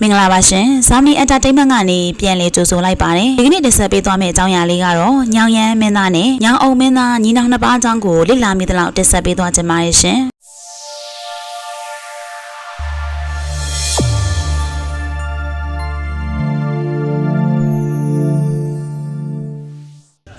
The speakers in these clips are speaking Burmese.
မင်္ဂလာပါရှင်ဇာမီအန်တာတိတ်မန့်ကနေပြန်လည်ကြိုဆိုလိုက်ပါတယ်ဒီကနေ့တင်ဆက်ပေးသွားမယ့်အကြောင်းအရာလေးကတော့ညောင်ရမ်းမင်းသားနဲ့ညောင်အောင်မင်းသားညီနောင်နှစ်ပါးအကြောင်းကိုလေ့လာမိသလောက်တင်ဆက်ပေးသွားကြပါရရှင်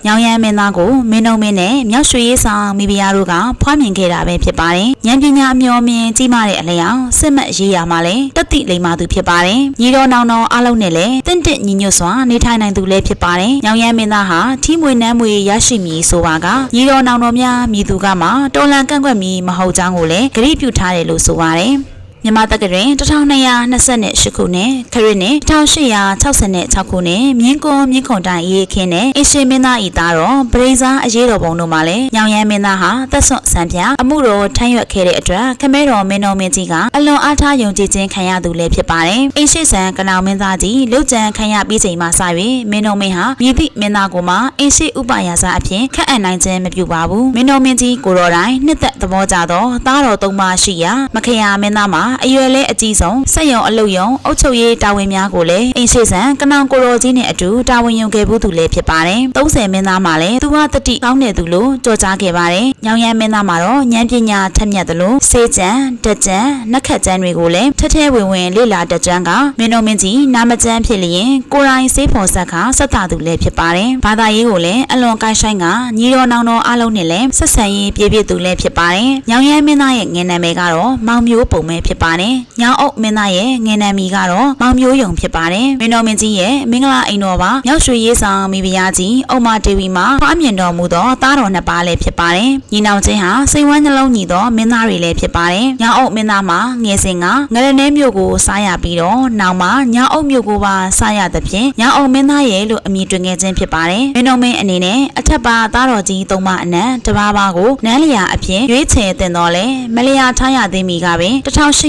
ညောင်ရမ်းမင်းသားကိုမင်းနှုံမင်းနဲ့မြောက်ရွှေရေးဆောင်မိဖုရားတို့ကဖွားမြင်ခဲ့တာပဲဖြစ်ပါတယ်။ဉာဏ်ပညာအမျော်မြင်ကြီးမားတဲ့အလျောက်စစ်မှတ်ရေးရမှာလည်းတတိလိမ္မာသူဖြစ်ပါတယ်။ညီတော်နောင်တော်အလုံးနဲ့လည်းတင့်တင့်ညီညွတ်စွာနေထိုင်နိုင်သူလည်းဖြစ်ပါတယ်။ညောင်ရမ်းမင်းသားဟာထီးမွေနှမ်းမွေရရှိမည်ဆိုပါကညီတော်နောင်တော်များမြည်သူကမှတော်လန်ကန့်ကွက်မည်မဟုတ်ကြောင်းကိုလည်းဂရုပြုထားတယ်လို့ဆိုပါတယ်။ မြန်မာတက္ကသိုလ်1228ခုနှစ်ခရစ်နှစ်1866ခုနှစ်မြင်းကွန်မြင်းခွန်တိုင်ရေးခင်းနဲ့အရှင်မင်းသားဤသားတော်ပရိဇာအရေးတော်ပုံတို့မှာလည်းညောင်ရမ်းမင်းသားဟာသက်ဆွတ်ဆံပြအမှုတော်ထမ်းရွက်ခဲ့တဲ့အတွက်ခမဲတော်မင်းတော်မင်းကြီးကအလွန်အားထားယုံကြည်ခြင်းခံရသူလည်းဖြစ်ပါတယ်။အင်းရှိဆန်ကနောင်မင်းသားကြီးလုတ်ကြံခံရပြီးချိန်မှစ၍မင်းတော်မင်းဟာမြည်သည့်မင်းသားကိုမှအင်းရှိဥပယာစာအဖြစ်ခန့်အပ်နိုင်ခြင်းမပြုပါဘူး။မင်းတော်မင်းကြီးကိုတော်တိုင်းနှစ်သက်သဘောကြသောသားတော်သုံးပါးရှိရာမခရာမင်းသားမှာအရွယ်လဲအကြီးဆုံးစက်ရုံအလုပ်ရုံအုပ်ချုပ်ရေးတာဝန်များကိုလည်းအင်းရှိဆန်ကနောင်ကိုတော်ကြီးနဲ့အတူတာဝန်ယူခဲ့ဘူးသူလည်းဖြစ်ပါတယ်။30မင်းသားမှာလည်းသူဟာတတိကောင်းတဲ့သူလို့ကြော်ကြားခဲ့ပါတယ်။ညောင်ရမ်းမင်းသားမှာတော့ဉာဏ်ပညာထက်မြက်သလိုစေကြံတကြံနက်ခတ်ကြံတွေကိုလည်းထထဲဝင်ဝင်လေ့လာတကြံကမင်းတော်မင်းကြီးနာမကျန်းဖြစ်လျင်ကိုရိုင်းစေးဖော်ဆက်ခဆက်တာသူလည်းဖြစ်ပါတယ်။ဘာသာရေးကိုလည်းအလွန်ကိုင်းဆိုင်ကညီတော်နောင်တော်အားလုံးနဲ့လည်းဆက်ဆံရေးပြည့်ပြည့်သူလည်းဖြစ်ပါတယ်။ညောင်ရမ်းမင်းသားရဲ့ငင်နာမည်ကတော့မောင်မျိုးပုံပဲဖြစ်ပါတယ်။ညောင်အုပ်မင်းသားရဲ့ငင်နာမည်ကတော့မောင်မျိုးယုံဖြစ်ပါတယ်။မင်းတော်မင်းကြီးရဲ့မင်္ဂလာအိမ်တော်ပါမြောက်ရွှေရေးဆောင်မိဖုရားကြီးအုံမဒေဝီမှာဖွားမြင်တော်မူသောသားတော်နှစ်ပါးလည်းဖြစ်ပါတယ်။ညီနောင်ချင်းဟာစိတ်ဝမ်းနှလုံးညီသောမင်းသားတွေလည်းဖြစ်ပါတယ်။ညောင်အုပ်မင်းသားမှာငယ်စဉ်ကငရနဲမြို့ကိုစားရပြီးတော့နောက်မှာညောင်အုပ်မြို့ကိုပါစားရသဖြင့်ညောင်အုပ်မင်းသားရဲ့လို့အမည်တွင်ခဲ့ခြင်းဖြစ်ပါတယ်။မင်းတော်မင်းအနေနဲ့အထက်ပါသားတော်ကြီးသုံးပါအနက်တပါးပါးကိုနန်းလျာအဖြစ်ရွေးချယ်တင်တော်လဲမလျာထားရသေးမီကပင်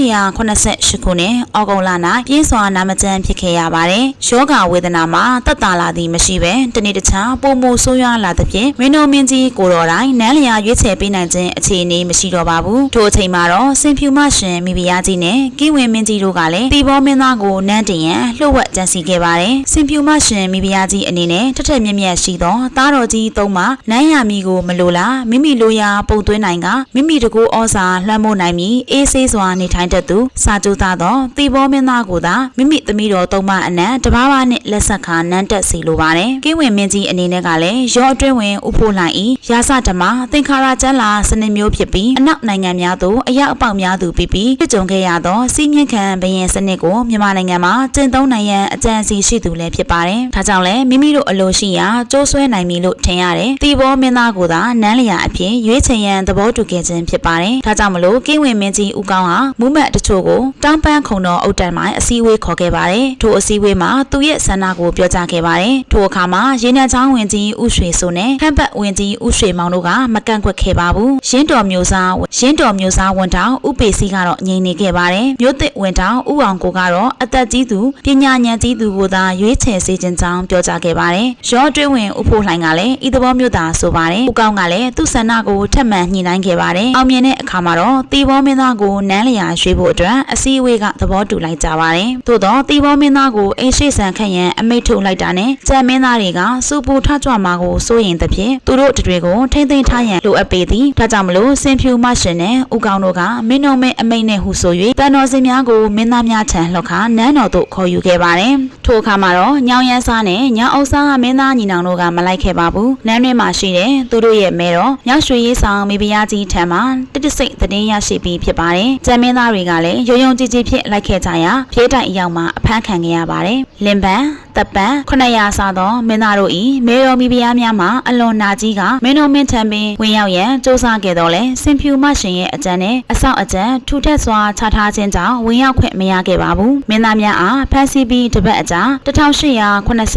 1888ခုနှစ်ဩဂုတ်လ၌ပြင်းစွာနာမကျန်းဖြစ်ခဲ့ရပါတယ်။ယောဂဝေဒနာမှာတက်တာလာသည်မရှိဘဲတနေ့တခြားပုံမှုဆိုးရွားလာသဖြင့်မင်းတော်မင်းကြီးကိုတော်တိုင်းနန်းလျာရွေးချယ်ပေးနိုင်ခြင်းအခြေအနေမရှိတော့ပါဘူး။ထိုအချိန်မှာတော့စင်ဖြူမရှင်မိဖုရားကြီးနဲ့ကင်းဝင်မင်းကြီးတို့ကလည်းတီဘောမင်းသားကိုနန်းတင်ရန်လှုပ်ဝက်ကြံစီခဲ့ပါတယ်။စင်ဖြူမရှင်မိဖုရားကြီးအနေနဲ့ထထက်မြက်မြက်ရှိသောသားတော်ကြီးသုံးပါနန်းရမီကိုမလိုလားမိမိလိုရာပုံသွင်းနိုင်ကမိမိတကူဩစာလွှမ်းမိုးနိုင်ပြီးအေးဆေးစွာနေထိုင်တတ်သူစာကြိုးသားသောတီဘောမင်းသားကိုသာမိမိသမီးတော်သုံးပါအနက်တဘာဘာနဲ့လက်ဆက်ခါနန်းတက်စီလိုပါတယ်။ကင်းဝင်မင်းကြီးအနေနဲ့ကလည်းရောအတွင်းဝင်ဥဖို့လိုက်ဤရာစဓမ္မသင်္ခါရကျမ်းလာစနစ်မျိုးဖြစ်ပြီးအနောက်နိုင်ငံများသို့အရောက်အပေါက်များသူပြီးပြီးပြကြုံခဲ့ရသောစီးမြင့်ခံဘရင်စနစ်ကိုမြန်မာနိုင်ငံမှာကျင့်သုံးနိုင်ရန်အကြံစီရှိသူလည်းဖြစ်ပါတယ်။ဒါကြောင့်လည်းမိမိတို့အလိုရှိရာကြိုးဆွဲနိုင်ပြီလို့ထင်ရတယ်။တီဘောမင်းသားကိုသာနန်းလျာအဖြစ်ရွေးချယ်ရန်သဘောတူခဲ့ခြင်းဖြစ်ပါတယ်။ဒါကြောင့်မလို့ကင်းဝင်မင်းကြီးဦးကောင်းဟာမူးမတ်တချို့ကိုတောင်းပန်းခုံတော်အုတ်တန်မိုင်းအစည်းအဝေးခေါ်ခဲ့ပါတယ်။ထိုအစည်းအဝေးမှာသူရဲ့ဆန္ဒကိုပြောကြားခဲ့ပါတယ်။ထိုအခါမှာရင်းနှံချောင်းဝင်ကြီးဥရွှေဆိုနဲ့ဟမ်ဘတ်ဝင်ကြီးဥရွှေမောင်တို့ကမကန့်ကွက်ခဲ့ပါဘူး။ရင်းတော်မျိုးစားရင်းတော်မျိုးစားဝန်တောင်ဥပေစီကတော့ငြိမ်နေခဲ့ပါတယ်။မြို့သစ်ဝန်တောင်ဥအောင်ကိုကတော့အသက်ကြီးသူပညာဉာဏ်ကြီးသူကိုသာရွေးချယ်စေခြင်းကြောင်းပြောကြားခဲ့ပါတယ်။ရောတွင်းဝင်ဥဖို့လှိုင်ကလည်းဤသဘောမျိုးသာဆိုပါတယ်။ဥကောင်းကလည်းသူ့ဆန္ဒကိုထက်မှန်ညှိနှိုင်းခဲ့ပါတယ်။အောင်မြင်တဲ့အခါမှာတော့တီဘောမင်းသားကိုနန်းလျာရွှေ့ဖို့အတွက်အစည်းအဝေးကသဘောတူလိုက်ကြပါတယ်။သို့တော့တီဘောမင်းသားကိုအိမ်ရှိဆန်ခန့်ရန်အမိတ်ထုတ်လိုက်တာနဲ့ကြံမင်းသားတွေကစူပူထကြွမှာကိုစိုးရင်သဖြင့်သူတို့တွေကိုထိမ့်သိမ်းထားရန်လိုအပ်ပေသည်ဒါကြောင့်မလို့စင်ဖြူမရှင်နဲ့ဦးကောင်းတို့ကမင်းတော်မဲအမိတ်နဲ့ဟူဆို၍တန်တော်စင်များကိုမင်းသားများထံလှောက်ခါနန်းတော်သို့ခေါ်ယူခဲ့ပါတယ်ထိုအခါမှာတော့ညောင်ရန်စားနဲ့ညောင်အုပ်စားမင်းသားညီနောင်တို့ကမလိုက်ခဲ့ပါဘူးနန်းတွင်မှာရှိတဲ့သူတို့ရဲ့မဲတော်မြောက်ရွှေရေးဆောင်မိဖုရားကြီးထံမှတတစိတ်သတင်းရရှိပြီးဖြစ်ပါတယ်ကြံမင်းသားတွေကလည်းရုံရုံကြည်ကြည်ဖြစ်လိုက်ခဲ့ကြရာဖြေးတိုင်အရောက်မှာအဖမ်းခံခဲ့ရပါတယ်လင်ပန်းတပ်ပန်း900စားသောမင်းသားတို့ဤမေရောမီဖျားများမှာအလွန်နာကြီးကမင်းတို့မင်းထံပင်ဝင်ရောက်ရန်စ조사ခဲ့တော့လဲစင်ဖြူမရှင်ရဲ့အကြံနဲ့အဆောက်အကြံထူထက်စွာချထားခြင်းကြောင့်ဝင်ရောက်ခွင့်မရခဲ့ပါဘူးမင်းသားများအားဖမ်းဆီးပြီးတပတ်အကြာ1888ခုနှစ်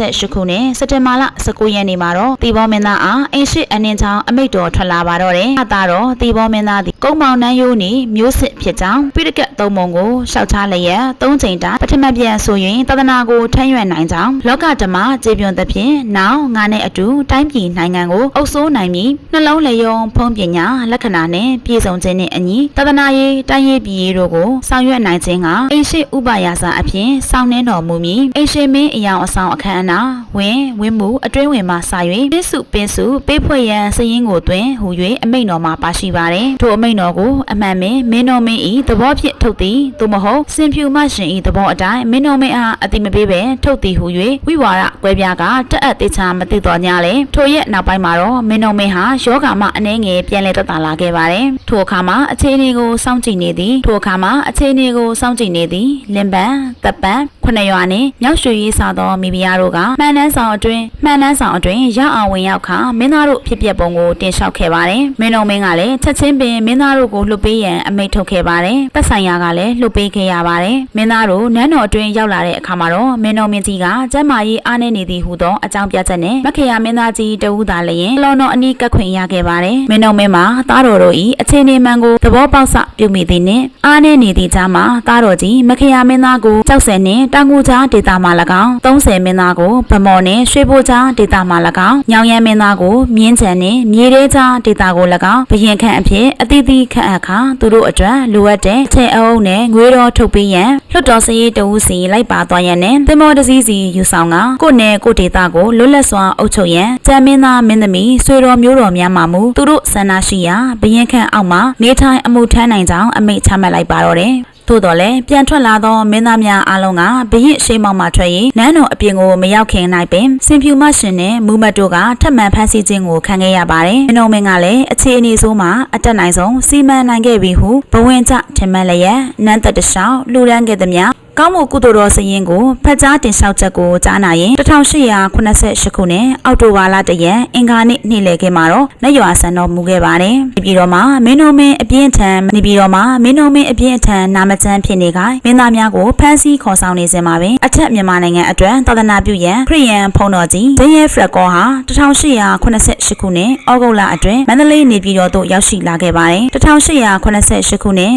စက်တင်ဘာလ19ရက်နေ့မှာတော့တီဘောမင်းသားအားအင်းရှိအနှင်းချောင်းအမိတ်တော်ထွက်လာပါတော့တယ်အသာတော့တီဘောမင်းသားသည် ကုန်းမောင်နှန်းယိုးနေမျိုးစစ်ဖြစ်ကြောင်းပိဋကတ်သုံးပုံကိုရှောက်ချလျက်သုံးချိန်တာပထမပြန်ဆိုရင်တဒနာကိုထမ်းရွက်နိုင်ကြောင်းလောကဓမ္မကျေပြွန်သဖြင့်နောက်ငါနဲ့အတူတိုင်းပြည်နိုင်ငံကိုအုပ်စိုးနိုင်ပြီးနှလုံးလျုံဖုံးပညာလက္ခဏာနဲ့ပြည့်စုံခြင်းနဲ့အညီတဒနာရေးတိုင်းရေးပြည်ရေးတို့ကိုဆောင်ရွက်နိုင်ခြင်းကအိရှိဥပယာစာအဖြစ်စောင့်နှင်းတော်မူမည်အိရှိမင်းအယောင်အဆောင်အခမ်းအနားဝင်ဝင်းမှုအတွင်းဝင်မှစာ၍ပစ္စုပင်စုပေးဖွဲ့ရန်စည်ရင်းကိုတွင်ဟူ၍အမိန့်တော်မှာပါရှိပါတယ်ထိုအမိန့်တော်ကိုအမှန်ပင်မင်းတော်မင်းဤသဘောဖြင့်ထုတ်သည်သို့မဟုတ်စင်ဖြူမရှင်ဤသဘောအတိုင်းမင်းတော်မင်းအားအတိမပေးပဲထုတ်သည်ဟူ၍ဝိဝါဒကွဲပြားကတက်အပ်သေးချာမသိတော်ညာလေထိုရဲ့နောက်ပိုင်းမှာတော့မင်းတော်မင်းဟာယောဂမှအနှဲငယ်ပြန်လဲတက်တာလာခဲ့ပါတယ်ထိုအခါမှာအခြေအနေကိုစောင့်ကြည့်နေသည်ထိုအခါမှာအခြေအနေကိုစောင့်ကြည့်နေသည်လင်ပန်းတပ်ပန်း ခုနှစ်ရွာနှင့်မြောက်ရွှေရေးစားသောမိဖုရားတို့ကမှန်နှန်းဆောင်အတွင်းမှန်နှန်းဆောင်အတွင်းရအောင်ဝင်ရောက်ခါမင်းသားတို့ဖြစ်ပျက်ပုံကိုတင်လျှောက်ခဲ့ပါတယ်မင်းတော်မင်းကလည်းချက်ချင်းပင်မင်းသားတို့ကိုလှုပ်ပေးရန်အမိန့်ထုတ်ခဲ့ပါတယ်သက်ဆိုင်ရာကလည်းလှုပ်ပေးခဲ့ရပါတယ်မင်းသားတို့နန်းတော်အတွင်းရောက်လာတဲ့အခါမှာတော့မင်းတော်မင်းကြီးကကျမ်းမာရေးအားနည်းနေသည်ဟူသောအကြောင်းပြချက်နဲ့မခေယမင်းသားကြီးတဦးသာလျင်လော်တော်အနီးကပ်ခွင့်ရခဲ့ပါတယ်မင်းတော်မင်းမှာသားတော်တို့ဤအခြေအနေမှန်ကိုသဘောပေါက်စပြုမိသည်နှင့်အားနည်းနေသည့်ကြားမှာသားတော်ကြီးမခေယမင်းသားကိုကြောက်စဲနှင့်တောင်ကူကြားဒေတာမှ၎င်း30မင်းသားကိုဗမော်နှင့်ရွှေဘိုကြားဒေတာမှ၎င်းညောင်ရမ်းမင်းသားကိုမြင်းချံနှင့်မြေရဲကြားဒေတာကို၎င်းဘရင်ခန့်အဖြစ်အသီးသီးခန့်အခါသူတို့အတွက်လိုအပ်တဲ့ချေအုပ်နဲ့ငွေတော်ထုတ်ပေးရန်လွတ်တော်စရေးတဦးစီလိုက်ပါသွားရန်နဲ့သင်္ဘောတစ်စီးစီယူဆောင်ကကိုယ်နယ်ကိုယ်ဒေတာကိုလွတ်လပ်စွာအုပ်ချုပ်ရန်ကြံမင်းသားမင်းသမီးဆွေတော်မျိုးတော်များမှမူသူတို့ဆန္ဒရှိရာဘရင်ခန့်အောက်မှာနေထိုင်အမှုထမ်းနိုင်ကြောင်းအမိန့်ချမှတ်လိုက်ပါတော့တယ် သို့တော်လည်းပြန်ထွက်လာသောမင်းသားများအားလုံးကဘရင်ရှိမောက်မှထွက်၍နန်းတော်အပြင်ကိုမရောက်ခင်၌ပင်စင်ဖြူမရှင်နှင့်မူမတ်တို့ကထပ်မံဖမ်းဆီးခြင်းကိုခံခဲ့ရပါတယ်။မင်းတော်မင်းကလည်းအခြေအနေဆိုးမှအတက်နိုင်ဆုံးစီမံနိုင်ခဲ့ပြီဟုဘဝင်ကျထင်မှတ်လျက်နန်းသက်တလျှောက်လှူဒန်းခဲ့သည်များ ကောင်းမှုကုသိုလ်တော်စရင်ကိုဖတ်ကြားတင်လျှောက်ချက်ကိုကြားနာရင်1888ခုနှစ်အောက်တိုဘာလတရက်အင်္ဂါနေ့နေ့လည်ခင်းမှာတော့လက်ရွာဆန်တော်မူခဲ့ပါတယ်။ဒီပြည်တော်မှာမင်းတို့မင်းအပြင်းထန်နေပြည်တော်မှာမင်းတို့မင်းအပြင်းထန်နာမကျန်းဖြစ်နေကြမင်းသားများကိုဖမ်းဆီးခေါ်ဆောင်နေစဉ်မှာပင်အထက်မြန်မာနိုင်ငံအတွက်သာသနာပြုရန်ခရိယန်ဖုံတော်ကြီးဂျင်းရဲဖရက်ကောဟာ1888ခုနှစ်ဩဂုတ်လအတွင်းမန္တလေးနေပြည်တော်သို့ရောက်ရှိလာခဲ့ပါတယ်။1888ခုနှစ်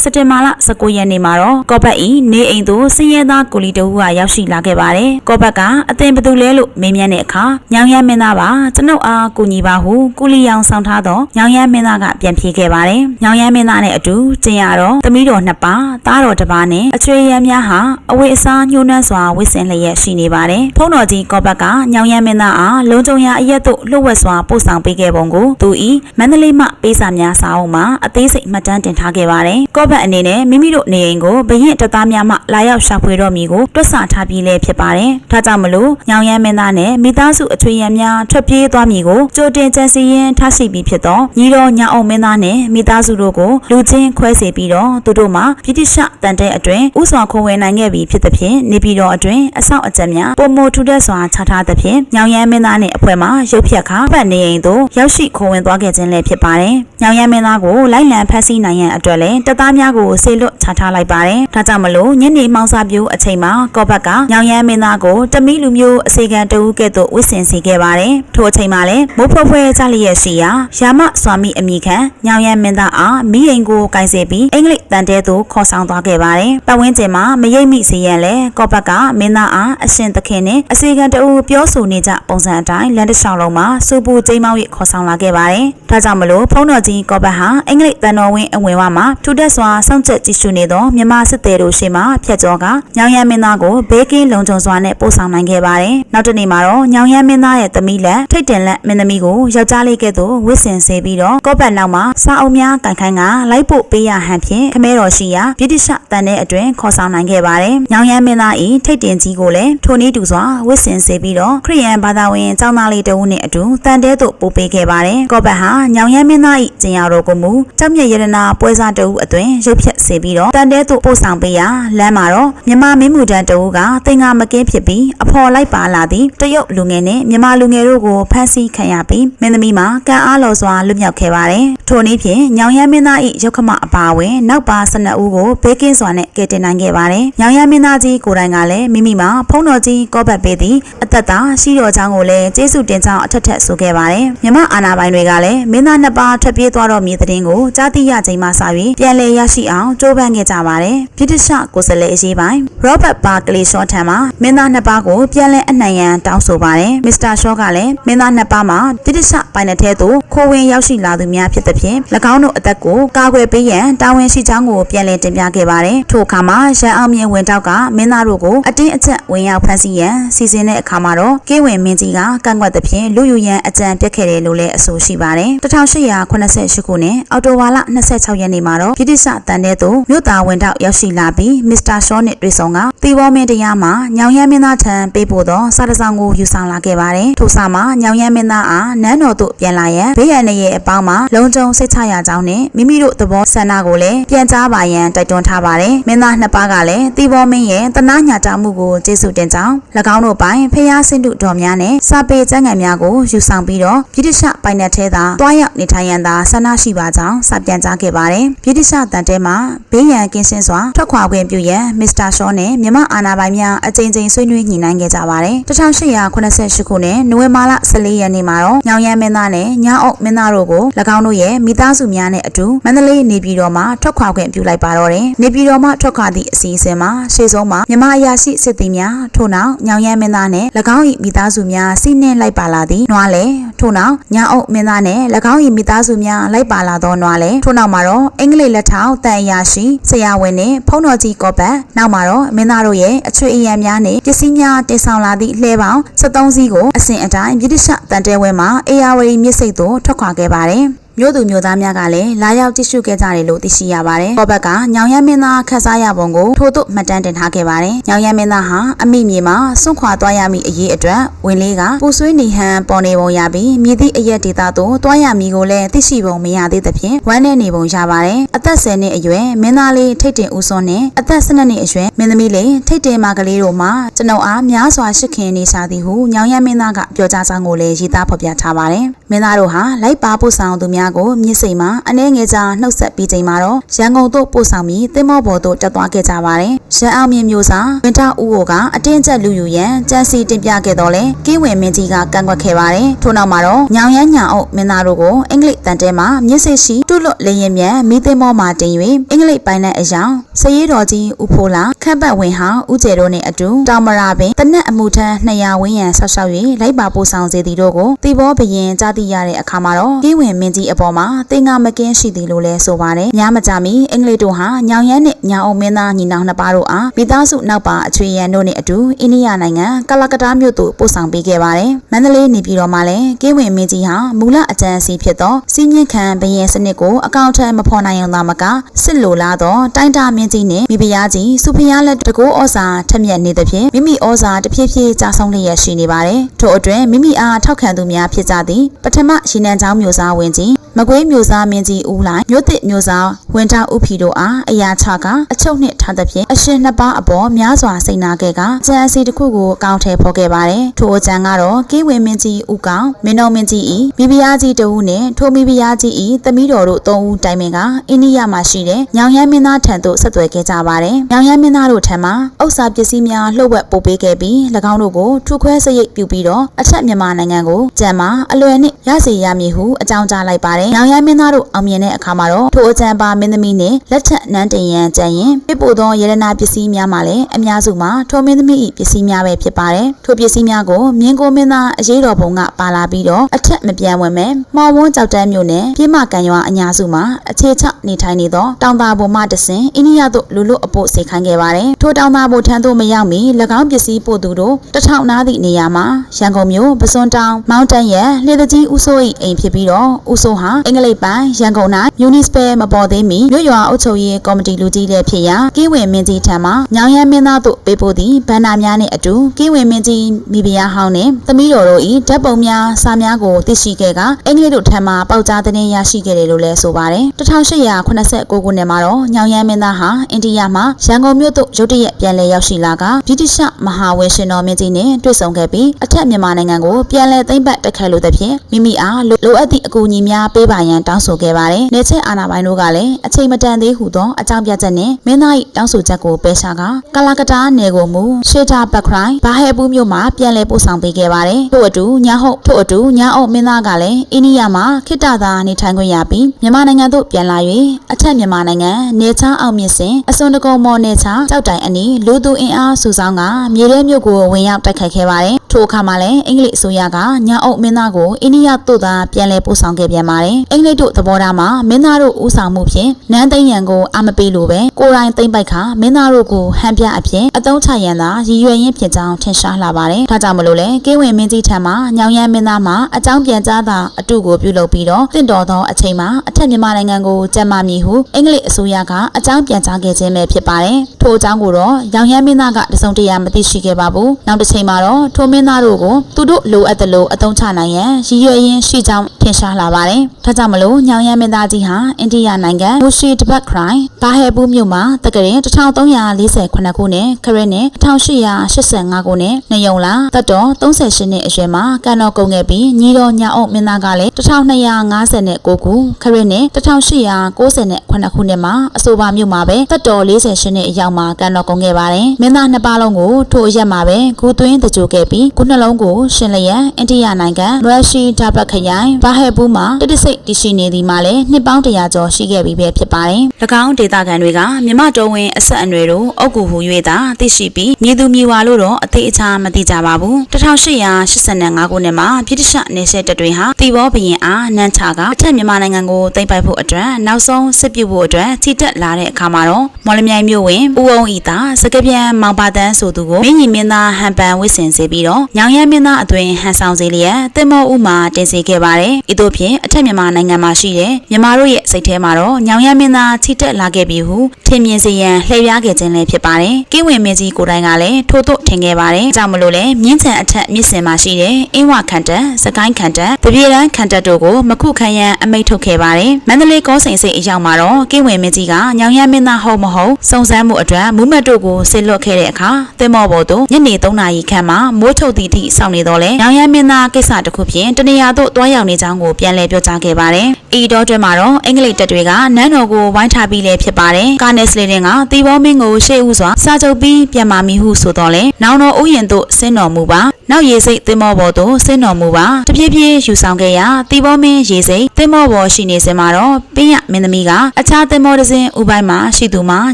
စက်တင်ဘာလ19ရက်နေ့မှာတော့ကော့ဘတ်ဤနေအိမ်သို့စင်းရဲသားကိုလီတဦးကရောက်ရှိလာခဲ့ပါတယ်။ကော့ဘတ်ကအသင်ဘသူလဲလို့မေးမြန်းတဲ့အခါညောင်ရမ်းမင်းသားပါကျွန်ုပ်အားကူညီပါဟုကုလီယောင်ဆောင်ထားသောညောင်ရမ်းမင်းသားကပြန်ဖြေခဲ့ပါတယ်။ညောင်ရမ်းမင်းသားနဲ့အတူကျင်ရတော့သမီးတော်နှစ်ပါးသားတော်တစ်ပါးနဲ့အချွေရမ်းများဟာအဝိအစားညှိုးနှံစွာဝစ်စင်လျက်ရှိနေပါတယ်။ဖုန်းတော်ကြီးကော့ဘတ်ကညောင်ရမ်းမင်းသားအားလုံခြုံရာအရက်သို့လှုပ်ဝက်စွာပို့ဆောင်ပေးခဲ့ပုံကိုသူဤမန္တလေးမှပေးစာများစာအုပ်မှာအသေးစိတ်မှတ်တမ်းတင်ထားခဲ့ပါတယ်။ကော့ဘတ်အနေနဲ့မိမိတို့နေအိမ်ကိုဘရင်တပ်သားများမှလာရောက်ရှာဖွေတော့မည်ကိုတွက်ဆထားပြီးလည်းဖြစ်ပါတယ်။ဒါကြောင့်မလို့ညောင်ရမ်းမင်းသားနဲ့မိသားစုအချွေရံများထွက်ပြေးသွားမည်ကိုကြိုတင်ကြံစည်ရင်းထားရှိပြီးဖြစ်သောညီတော်ညောင်အောင်မင်းသားနဲ့မိသားစုတို့ကိုလူချင်းခွဲစေပြီးတော့သူတို့မှဗြိတိရှတန်တဲ့အတွင်းဥစွာခိုးဝင်နိုင်ခဲ့ပြီးဖြစ်သဖြင့်နေပြည်တော်အတွင်းအဆောက်အကျက်များပုံမထူတဲ့စွာချထားသဖြင့်ညောင်ရမ်းမင်းသားနဲ့အဖွဲ့မှရုပ်ဖြတ်ခါပတ်နေအိမ်သို့ရောက်ရှိခိုးဝင်သွားခဲ့ခြင်းလည်းဖြစ်ပါတယ်။ညောင်ရမ်းမင်းသားကိုလိုက်လံဖမ်းဆီးနိုင်ရန်အတွက်လည်းတပ်သားများကိုဆေလွတ်ချထားလိုက်ပါတယ်။ဒါကြောင့်မလို့ညနေမှောင်စာပြိုးအချိန်မှာကော့ဘတ်ကညောင်ရမ်းမင်းသားကိုတမီလူမျိုးအစေခံတဦးကဲ့သို့ဝစ်ဆင်စေခဲ့ပါတယ်။ထိုအချိန်မှာလည်းမိုးဖွယ်ဖွယ်ကြလျက်ရှိရာရာမစွာမိအမိခံညောင်ရမ်းမင်းသားအားမိအိမ်ကိုကင်ဆယ်ပြီးအင်္ဂလိပ်တန်တဲသို့ခေါ်ဆောင်သွားခဲ့ပါတယ်။ပတ်ဝန်းကျင်မှာမရိပ်မိစေရန်လဲကော့ဘတ်ကမင်းသားအားအရှင်သခင်နဲ့အစေခံတဦးပြောဆိုနေကြပုံစံအတိုင်းလမ်းတစ်လျှောက်လုံးမှာစူပူကျိမ်းမောင်း၍ခေါ်ဆောင်လာခဲ့ပါတယ်။ဒါကြောင့်မလို့ဖုံးတော်ကြီးကော့ဘတ်ဟာအင်္ဂလိပ်တန်တော်ဝင်းအဝင်ဝမှာထူတက်စွာစောင့်ကြပ်ကြည့်ရှုနေသောမြမစစ်သည်တို့ရှေ့မှာဖြတ်ကျော်ကညောင်ရမ်းမင်းသားကိုဘေးကင်းလုံခြုံစွာနဲ့ပို့ဆောင်နိုင်ခဲ့ပါတယ်။နောက်တစ်နေ့မှာတော့ညောင်ရမ်းမင်းသားရဲ့သမီးလက်ထိတ်တင်လက်မင်းသမီးကိုယောက်ျားလေးကဲ့သို့ဝစ်ဆင်စေပြီးတော့ကော့ဘတ်နောက်မှာစာအုပ်များကန်ခိုင်းကလိုက်ပို့ပေးရဟန်ဖြင့်ခမဲတော်ရှိရာဗြိတိရှတန်တဲ့အတွင်ခေါ်ဆောင်နိုင်ခဲ့ပါတယ်။ညောင်ရမ်းမင်းသားဤထိတ်တင်ကြီးကိုလည်းထိုနည်းတူစွာဝစ်ဆင်စေပြီးတော့ခရိယန်ဘာသာဝင်ကျောင်းသားလေးတဦးနဲ့အတူတန်တဲသို့ပို့ပေးခဲ့ပါတယ်။ကော့ဘတ်ဟာညောင်ရမ်းမင်းသားဤကျင်ရတော်ကိုမူကြောက်မြတ်ရတနာပွဲစားတဦးအတွင်ရုပ်ဖြတ်စေပြီးတော့တန်တဲသို့ပို့ဆောင်ပေးရာလမ်းမှာတော့မြန်မာမင်းမှုတန်းတအူးကတင်ငါမကင်းဖြစ်ပြီးအဖော်လိုက်ပါလာသည့်တရုတ်လူငယ်နှင့်မြန်မာလူငယ်တို့ကိုဖမ်းဆီးခံရပြီးမင်းသမီးမှာကံအားလော်စွာလွတ်မြောက်ခဲ့ပါတယ်။ထို့နည်းဖြင့်ညောင်ရမ်းမင်းသား၏ရုပ်ခမအပါအဝင်နောက်ပါ12ဦးကိုဘေးကင်းစွာနဲ့ကယ်တင်နိုင်ခဲ့ပါတယ်။ညောင်ရမ်းမင်းသားကြီးကိုယ်တိုင်ကလည်းမိမိမှာဖုံးတော်ကြီးကောပတ်ပေးသည်အသက်သာရှိတော်ချောင်းကိုလည်းကျေးဇူးတင်ကြောင်းအထက်ထက်ဆိုခဲ့ပါတယ်။မြမအာနာပိုင်တွေကလည်းမင်းသားနှစ်ပါးထွက်ပြေးသွားတော့မြေသတင်းကိုကြားသိရချိန်မှစပြီးပြန်လည်ရရှိအောင်ကြိုးပမ်းခဲ့ကြပါတယ်။ဗြိတိရှကိုယ်စားလှယ်အရေးပိုင်းရောဘတ်ပါကလေးရှော့ထံမှာမင်းသားနှစ်ပါးကိုပြန်လည်အနှံ့ရန်တောင်းဆိုပါတယ်။မစ္စတာရှော့ကလည်းမင်းသားနှစ်ပါးမှာဗြိတိရှပိုင်တဲ့ထဲသို့ခိုးဝင်ရောက်ရှိလာသူများဖြစ်သဖြင့်၎င်းတို့အသက်ကိုကာကွယ်ပေးရန်တာဝန်ရှိကြောင်းကိုပြန်လည်တင်ပြခဲ့ပါတယ်။ထိုအခါမှာရန်အောင်မြင့်ဝင်တောက်ကမင်းသားတို့ကိုအတင်းအကျပ်ဝင်ရောက်ဖမ်းဆီးရန်စီစဉ်တဲ့အခါမှာတော့ကေးဝင်မင်းကြီးကကန့်ကွက်သဖြင့်လူယူရန်အကြံပြက်ခဲ့တယ်လို့လည်းအဆိုရှိပါတယ်။1888ခုနှစ်အောက်တိုဘာလ26ရက်နေ့မှာတော့ဗြိတိရှတန်တဲ့သို့မြို့သားဝင်တောက်ရောက်ရှိလာပြီးမစ္စတာရှောနဲ့တွေ့ဆုံကသီဘောမင်းတရားမှာညောင်ရမ်းမင်းသားထံပေးပို့သောစာတစ်စောင်ကိုယူဆောင်လာခဲ့ပါတယ်။ထို့စာမှာညောင်ရမ်းမင်းသားအားနန်းတော်သို့ပြန်လာရန်ဘေးရန်ရဲ့အပေါင်းမှာလုံခြုံစိတ်ချရကြောင်းနဲ့မိမိတို့သဘောဆန္ဒကိုလည်းပြန်ကြားပါရန်တိုက်တွန်းထားပါတယ်။မင်းသားနှစ်ပါးကလည်းသီဘောမင်းရဲ့တနာညာတာမှုကိုကျေးဇူးတင်ကြောင်း၎င်းတို့ပိုင်ဖျားဆင်းတုတော်များနဲ့စာပေကျမ်းဂန်များကိုယူဆောင်ပြီးတော့ဗြိတိရှပိုင်နက်ထဲသာတွားရောက်နေထိုင်ရန်သာဆန္ဒရှိပါကြောင်းစာပြန်ကြားခဲ့ပါတယ်။ဗြိတိရှတန်တဲမှာဘေးရန်ကင်းရှင်းစွာထွက်ခွာခွင့်ပြုရန်မစ္စတာရှောနဲ့မြန်မာအာဏာပိုင်များအကြိမ်ကြိမ်ဆွေးနွေးညှိနှိုင်းခဲ့ကြပါတယ်။1888ခုနှစ်နိုဝင်ဘာလ14ရက်နေ့မှာတော့ညောင်ရမ်းမင်းသားနဲ့ညောင်အုပ်မင်းသားတို့ကို၎င်းတို့ရဲ့မိသားစုများနဲ့အတူမန္တလေးနေပြည်တော်မှာထွက်ခွာခွင့်ပြုလိုက်ပါတော့တယ်။နေပြည်တော်မှထွက်ခွာသည့်အစီအစဉ်မှာရှေ့ဆုံးမှာမြန်မာအရာရှိစစ်သည်များထို့နောက်ညောင်ရမ်းမင်းသားနဲ့၎င်း၏မိသားစုများစီးနှင်းလိုက်ပါလာသည်။နွားလေထို့နောက်ညောင်အုပ်မင်းသားနဲ့၎င်း၏မိသားစုများလိုက်ပါလာသောနွားလေထို့နောက်မှာတော့အင်္ဂလိပ်လက်ထောက်တန်အရာရှိဆရာဝန်နဲ့ဖုံးတော်ကြီးကော့ပတ်နောက်မှာတော့မင်းသားတို့ရဲ့အချွေအယံများနဲ့ပစ္စည်းများတင်ဆောင်လာသည့်လှဲပေါင်း73စီးကိုအစဉ်အတိုင်းဗြိတိရှတန်တဲဝဲမှာအေယာဝတီမြစ်စိတ်သို့ထွက်ခွာခဲ့ပါတယ်။ မြို့သူမြို့သားများကလည်းလာရောက်ကြည့်ရှုခဲ့ကြတယ်လို့သိရှိရပါတယ်။ကောဘက်ကညောင်ရမ်းမင်းသားခတ်စားရပုံကိုထို့သို့မှတ်တမ်းတင်ထားခဲ့ပါတယ်။ညောင်ရမ်းမင်းသားဟာအမိမြေမှာစွန့်ခွာသွားရမည့်အရေးအတွက်ဝင်လေးကပူဆွေးနေဟန်ပေါ်နေပုံရပြီးမြည်သည့်အရက်ဒေသသို့သွားရမည်ကိုလည်းသိရှိပုံမရသေးသဖြင့်ဝမ်းနဲ့နေပုံရပါတယ်။အသက်10နှစ်အရွယ်မင်းသားလေးထိတ်တင်ဦးစွန်းနဲ့အသက်12နှစ်အရွယ်မင်းသမီးလေးထိတ်တင်မကလေးတို့မှာကျွန်ုပ်အားများစွာရှစ်ခင်နေစားသည်ဟုညောင်ရမ်းမင်းသားကပြောကြားဆောင်ကိုလည်းရေးသားဖော်ပြထားပါတယ်။မင်းသားတို့ဟာလိုက်ပါပို့ဆောင်သူများကိုမြစ်စိမ်မှာအနှဲငယ်ကြာနှုတ်ဆက်ပြီးချိန်မှာတော့ရန်ကုန်သို့ပို့ဆောင်ပြီးသင်္ဘောပေါ်သို့တက်သွားခဲ့ကြပါတယ်။ရန်အောင်မြင့်မျိုးစာဝင်းထဦးကိုကအတင်းကျပ်လူယူရန်ကြံစီတင်ပြခဲ့တော့လေကင်းဝင်မင်းကြီးကကန့်ကွက်ခဲ့ပါတယ်။ထို့နောက်မှာတော့ညောင်ရမ်းညာအုပ်မင်းသားတို့ကိုအင်္ဂလိပ်တန်တဲမှာမြစ်စိတ်ရှိတွလွတ်လေရင်မြန်မိသင်္ဘောမှာတင်၍အင်္ဂလိပ်ပိုင်းနဲ့အယောင်စရေးတော်ကြီးဦးဖိုးလာခန့်ပတ်ဝင်ဟောင်းဦးကျဲတို့နဲ့အတူတောင်မရာပင်တနက်အမှုထမ်း200ဝန်းရံဆောက်ရှောက်၍လိုက်ပါပို့ဆောင်စေသည်တို့ကိုတီဘောဘရင်ကြားသိရတဲ့အခါမှာတော့ကင်းဝင်မင်းကြီးအပေါ်မှာတင်ငါမကင်းရှိသည်လို့လည်းဆိုပါတယ်။ညမကြမီအင်္ဂလိပ်တို့ဟာညောင်ရမ်းနဲ့ညောင်အောင်မင်းသားညီနောင်နှစ်ပါးတို့အားမိသားစုနောက်ပါအချွေရန်တို့နဲ့အတူအိန္ဒိယနိုင်ငံကလကတ္တာမြို့သို့ပို့ဆောင်ပေးခဲ့ပါတယ်။မန္တလေးနေပြည်တော်မှာလည်းကင်းဝင်မင်းကြီးဟာမူလအကြံစီဖြစ်သောစီးညစ်ခံဘရင်စနစ်ကိုအကောင့်ထဲမဖော်နိုင်အောင်သာမကစစ်လိုလားသောတိုင်းတာမင်းကြီးနဲ့မိဖုရားကြီးစုဖျားလက်တကိုးဩဇာထက်မြက်နေသဖြင့်မိမိဩဇာတဖြည်းဖြည်းကြာဆုံးလျက်ရှိနေပါတယ်။ထို့အတွင်မိမိအားထောက်ခံသူများဖြစ်ကြသည်ပထမရှင်နန်းချောင်းမျိုးစားဝင်ကြီးမကွေးမျိုးစားမင်းကြီးဦးလိုက်မြို့သစ်မျိုးစားဝင်ထားဥဖီတို့အားအရာချကအချုပ်နှင့်ထားသဖြင့်အရှင်နှစ်ပါးအပေါ်များစွာစိတ်နာခဲ့ကကြံအစီတစ်ခုကိုအကောင့်ထဲဖော်ခဲ့ပါတယ်။ထိုအကြံကတော့ကင်းဝင်မင်းကြီးဦးကောင်မင်းတော်မင်းကြီးဤမိဖုရားကြီးတဦးနဲ့ထိုမိဖုရားကြီးဤသမီးတော်တို့သုံးဦးတိုင်ပင်ကအိန္ဒိယမှာရှိတဲ့ညောင်ရမ်းမင်းသားထံသို့ဆက်သွယ်ခဲ့ကြပါတယ်။ညောင်ရမ်းမင်းသားတို့ထံမှာဥစ္စာပစ္စည်းများလှုပ်ဝက်ပို့ပေးခဲ့ပြီး၎င်းတို့ကိုထုခွဲစရိတ်ပြုပြီးတော့အထက်မြန်မာနိုင်ငံကိုကြံမှာအလွယ်နဲ့ရစေရမည်ဟုအကြောင်းကြားလိုက်ပါတယ်။ညောင်ရမ်းမင်းသားတို့အောင်မြင်တဲ့အခါမှာတော့ထိုအကြံပါမင်းသမီးနဲ့လက်ထက်နန်းတင်ရန်ကြံရင်ပြပို့သောရတနာပစ္စည်းများမှာလည်းအများစုမှာထိုမင်းသမီး၏ပစ္စည်းများပဲဖြစ်ပါတယ်။ထိုပစ္စည်းများကိုမြင်းကိုမင်းသားအရေးတော်ဘုံကပါလာပြီးတော့အထက်မပြန်ဝင်မဲ့မော်ဝန်းကြောက်တန်းမြို့နယ်ပြင်းမကန်ရွာအညာစုမှာအခြေချနေထိုင်နေသောတောင်သာဘုံမှတဆင်အိန္ဒိယသို့လူလွတ်အဖို့စေခိုင်းခဲ့ပါတယ်။ထိုတောင်သာဘုံထံသို့မရောက်မီ၎င်းပစ္စည်းပို့သူတို့တထောင်နားသည့်နေရာမှာရန်ကုန်မြို့ပစွန်တောင်မောင်တန်ရဲ့လှေတကြီးဦးစိုး၏အိမ်ဖြစ်ပြီးတော့ဦးစိုးဟာမှာအင်္ဂလိပ်ပိုင်းရန်ကုန်၌ municipal မပေါ်သေးမီမြို့ရွာအုပ်ချုပ်ရေးကော်မတီလူကြီးတဲ့ဖြစ်ရာကင်းဝင်မင်းကြီးထံမှညောင်ရမ်းမင်းသားတို့ပေးပို့သည့်ဗန္နာများနှင့်အတူကင်းဝင်မင်းကြီးမိဖုရားဟောင်းနှင့်သမီးတော်တို့၏ဓာတ်ပုံများစာများကိုသိရှိခဲ့ကအင်္ဂလိပ်တို့ထံမှပေါက်ကြားသတင်းရရှိခဲ့တယ်လို့လည်းဆိုပါတယ်1889ခုနှစ်မှာတော့ညောင်ရမ်းမင်းသားဟာအိန္ဒိယမှရန်ကုန်မြို့သို့ရုတ်တရက်ပြန်လည်ရောက်ရှိလာကဗြိတိရှမဟာဝယ်ရှင်တော်မင်းကြီးနှင့်တွေ့ဆုံခဲ့ပြီးအထက်မြန်မာနိုင်ငံကိုပြန်လည်သိမ်းပတ်တက်ခတ်လိုတဲ့ဖြင့်မိမိအားလိုအပ်သည့်အကူအညီများပေးပါရန်တောင်းဆိုခဲ့ပါတယ်။နေချက်အာဏာပိုင်တို့ကလည်းအချိန်မတန်သေးဟုသောအကြောင်းပြချက်နဲ့မင်းသား၏တောင်းဆိုချက်ကိုပယ်ရှာကကလာကတာနယ်ကိုမူရှေတာဘက်ခရိုင်ဘာဟဲဘူးမြို့မှာပြန်လည်ပို့ဆောင်ပေးခဲ့ပါတယ်။ထို့အတူညာဟုတ်ထို့အတူညာအုပ်မင်းသားကလည်းအိန္ဒိယမှာခိတ္တသာနေထိုင်ခွင့်ရပြီးမြန်မာနိုင်ငံသို့ပြန်လာ၍အထက်မြန်မာနိုင်ငံနေချားအောင်မြင့်စဉ်အစွန်တကုံမော်နေချားကြောက်တိုင်အနီးလူသူအင်အားစုဆောင်ကမြေထဲမြို့ကိုဝင်ရောက်တိုက်ခိုက်ခဲ့ပါတယ်။ထိုအခါမှာလည်းအင်္ဂလိပ်အစိုးရကညာအုပ်မင်းသားကိုအိန္ဒိယသို့သာပြန်လည်ပို့ဆောင်ခဲ့ပြန်ပါတယ်။အင်္ဂလိပ်တို့သဘောထားမှာမင်းသားတို့ဦးဆောင်မှုဖြင့်နန်းသိန်းရန်ကိုအမပေးလို့ပဲကိုရိုင်းသိမ့်ပိုက်ခါမင်းသားတို့ကိုဟန်ပြအဖြစ်အတုံးချရန်သာရည်ရွယ်ရင်းဖြစ်ကြောင်းထင်ရှားလာပါတယ်။ဒါကြောင့်မလို့လဲကင်းဝင်မင်းကြီးထံမှညောင်ရမ်းမင်းသားမှာအကြောင်းပြန်ကြားတာအတုကိုပြုလုပ်ပြီးတော့တင့်တော်သောအချိန်မှာအထက်မြန်မာနိုင်ငံကိုကြက်မမည်ဟုအင်္ဂလိပ်အစိုးရကအကြောင်းပြန်ကြားခဲ့ခြင်းပဲဖြစ်ပါတယ်။ထို့အကြောင်းကိုတော့ရောင်ရမ်းမင်းသားကတစုံတရာမသိရှိခဲ့ပါဘူး။နောက်တစ်ချိန်မှာတော့ထိုမင်းသားတို့ကိုသူတို့လိုအပ်တယ်လို့အသုံးချနိုင်ရန်ရည်ရွယ်ရင်းရှိကြောင်းထင်ရှားလာပါတယ်။ဒါကြောင့်မလို့ညောင်ရမ်းမင်းသားကြီးဟာအိန္ဒိယနိုင်ငံမူရှိတပတ်ခရိုင်ဘာဟဲဘူးမြို့မှာတက္ကရာ1348ခုနှစ်ခရစ်နှစ်1885ခုနှစ်နေုံလာတက်တော်38နှစ်အရွယ်မှာကန်တော်ကုန်ခဲ့ပြီးညီတော်ညာအုပ်မင်းသားကလည်း1259ခုခရစ်နှစ်1898ခုနှစ်မှာအဆိုပါမြို့မှာပဲတက်တော်48နှစ်အရောက်မှာကန်တော်ကုန်ခဲ့ပါတယ်။မင်းသားနှစ်ပါးလုံးကိုထိုအရက်မှာပဲဂူသွင်းတကြိုခဲ့ပြီးခုနှလုံးကိုရှင်လျက်အိန္ဒိယနိုင်ငံရရှိဒါဘတ်ခရိုင်ဘာဟဲဘူးမှာတတစိတ်တရှိနေသည်မှာလည်းနှစ်ပေါင်း100ကျော်ရှိခဲ့ပြီပဲဖြစ်ပါတယ်။၎င်းဒေသခံတွေကမြမတော်ဝင်အဆက်အနွယ်တို့အုတ်ကူဟူ၍သာသိရှိပြီးမြေသူမြေဝါလို့တော့အသေးအချာမသိကြပါဘူး1885ခုနှစ်မှာပြည်တရှနေဆက်တပ်တွေဟာတီဘောဘရင်အားနန်းချကအထက်မြန်မာနိုင်ငံကိုသိမ်းပိုက်ဖို့အတွက်နောက်ဆုံးစစ်ပြုဖို့အတွက်ချီတက်လာတဲ့အခါမှာတော့မော်လမြိုင်မြို့ဝင်ဦးအောင်ဤသာစကပြန်မောင်ပါတန်းဆိုသူကိုမင်းကြီးမင်းသားဟန်ပန်ဝစ်စင်စေပြီးတော့ညောင်ရဲမင်းသားအသွင်ဟန်ဆောင်စေလျက်တင်မောဦးမှာတင်စေခဲ့ပါတယ်။ဤသို့ဖြင့်အထက်မြန်မာနိုင်ငံမှာရှိတဲ့မြန်မာတို့ရဲ့စိတ်ထဲမှာတော့ညောင်ရဲမင်းသားချီတက်လာခဲ့ပြီဟုထင်မြင်စေရန်လှည့်ပြားခဲ့ခြင်းလည်းဖြစ်ပါတယ်။ကင်းဝင်မင်းကြီးကိုယ်တိုင်ကလည်းထို့သို့ထင်ခဲ့ပါတယ်။ကြောင့်မလို့လဲမြင်းချံအထက်မြစ်စင်မှာရှိတဲ့အင်းဝခန့်တက်စကိုင်းခန့်တက်တပြေတန်းခန့်တက်တို့ကိုမခုခံရန်အမိန့်ထုတ်ခဲ့ပါတယ်။မန္တလေးကောစိန်စိတ်အရောက်မှာတော့ကင်းဝင်မင်းကြီးကညောင်ရဲမင်းသားဟုတ်မဟုတ်စုံစမ်းမှုအတွက်မူးမတ်တို့ကိုဆစ်လွတ်ခဲ့တဲ့အခါတင်မောဘော်တို့ညနေ3နာရီခန့်မှာမိုးချုပ်သည့်အထိစောင့်နေတော့လဲညောင်ရဲမင်းသားကိစ္စတစ်ခုဖြင့်တနေရာသို့တွားရောက်နေကြောင်းကိုပြန်လည်ပြောကြားခဲ့ပါတယ်။ဤတော့တွင်မှာတော့အင်္ဂလိပ်တပ်တွေကနန်းတော်ကိုဝိုင်းထားပြီးလည်းဖြစ်ပါတယ်။ကာနယ်စလီတင်ကတီဘောမင်းကိုရှေ့ဦးစွာစာချုပ်ပြီးပြန်မာမီဟုဆိုတော့လဲနောင်တော်ဥယျာဉ်သို့ဆင်းတော်မူပါ။ နောက်ရေစိတ်သင်းမောဘော်သို့ဆင်းတော်မူပါ။တဖြည်းဖြည်းယူဆောင်ခဲ့ရာတီဘောမင်းရေစိတ်သင်းမောဘော်ရှိနေစမှာတော့ပင်းရမင်းသမီးကအခြားသင်းမောတစ်စင်းဥပိုင်းမှာရှိသူမှာ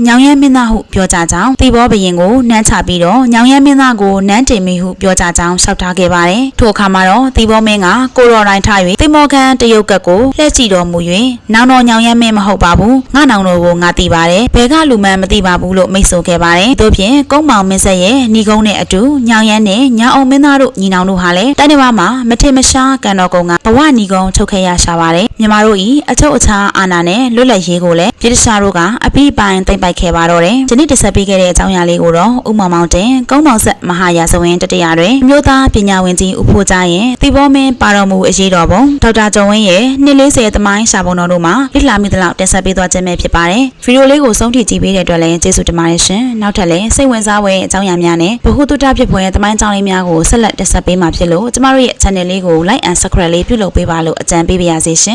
ညောင်ရဲမင်းသားဟုပြောကြကြောင်းတီဘောဘရင်ကိုနန်းချပြီးတော့ညောင်ရဲမင်းသားကိုနန်းတင်မိဟုပြောကြကြောင်းရှောက်ထားခဲ့ပါတယ်။ထိုအခါမှာတော့တီဘောမင်းကကိုရော်တိုင်းထား၍သင်းမောခန်းတရုတ်ကတ်ကိုလှည့်ကြည့်တော်မူ၍နောင်တော်ညောင်ရဲမင်းမဟုတ်ပါဘူး။ငါနောင်တော်ကိုငါသိပါတယ်။ဘယ်ကလူမှန်းမသိပါဘူးလို့မိတ်ဆိုခဲ့ပါတယ်။သို့ဖြင့်ကုန်းမောင်မင်းဆက်ရဲ့ညီကုန်းနဲ့အတူညောင်ရဲနဲ့ညောင်အောင်မင်းသားတို့ညီနောင်တို့ဟာလည်းတိုင်းတစ်ပါးမှာမထင်မရှားကန်တော်ကုန်းကဘဝညီကုန်းထုတ်ခဲ့ရရှာပါတယ်။မြန်မာတို့ဤအချုပ်အခြာအာဏာနဲ့လွတ်လပ်ရေးကိုလည်းပြည်တရှားတို့ကအပိပိုင်သိမ့်ပိုက်ခဲ့ပါတော့တယ်။ဒီနေ့တက်ဆက်ပေးခဲ့တဲ့အကြောင်းအရာလေးကိုတော့ဥမောင်မောင်တင်ကုန်းမောင်ဆက်မဟာရာဇဝင်တတရာတွင်မြို့သားပညာဝင်ကြီးဦးဖိုးကြားရဲ့တိဘောမင်းပါတော်မူအရေးတော်ပုံဒေါက်တာကျော်ဝင်းရဲ့240သမိုင်းရှာပုံတော်တို့မှာလိလာမိသလောက်တင်ဆက်ပေးသွားခြင်းပဲဖြစ်ပါတယ်။ဗီဒီယိုလေးကိုဆုံးထိကြည့်ပေးတဲ့အတွက်လည်းကျေးဇူးတင်ပါတယ်ရှင်။နောက်ထပ်လည်းစိတ်ဝင်စားဖွယ်အကြောင်းအရာများနဲ့ဗဟုသုတဖြစ်ဖွယ်သမိုင်းကြောင်းလေးများကိုဆက်လက်တင်ဆက်ပေးမှာဖြစ်လို့ကျမတို့ရဲ့ channel လေးကို like and subscribe လေးပြုလုပ်ပေးပါလို့အကြံပေးပါရစေရှင်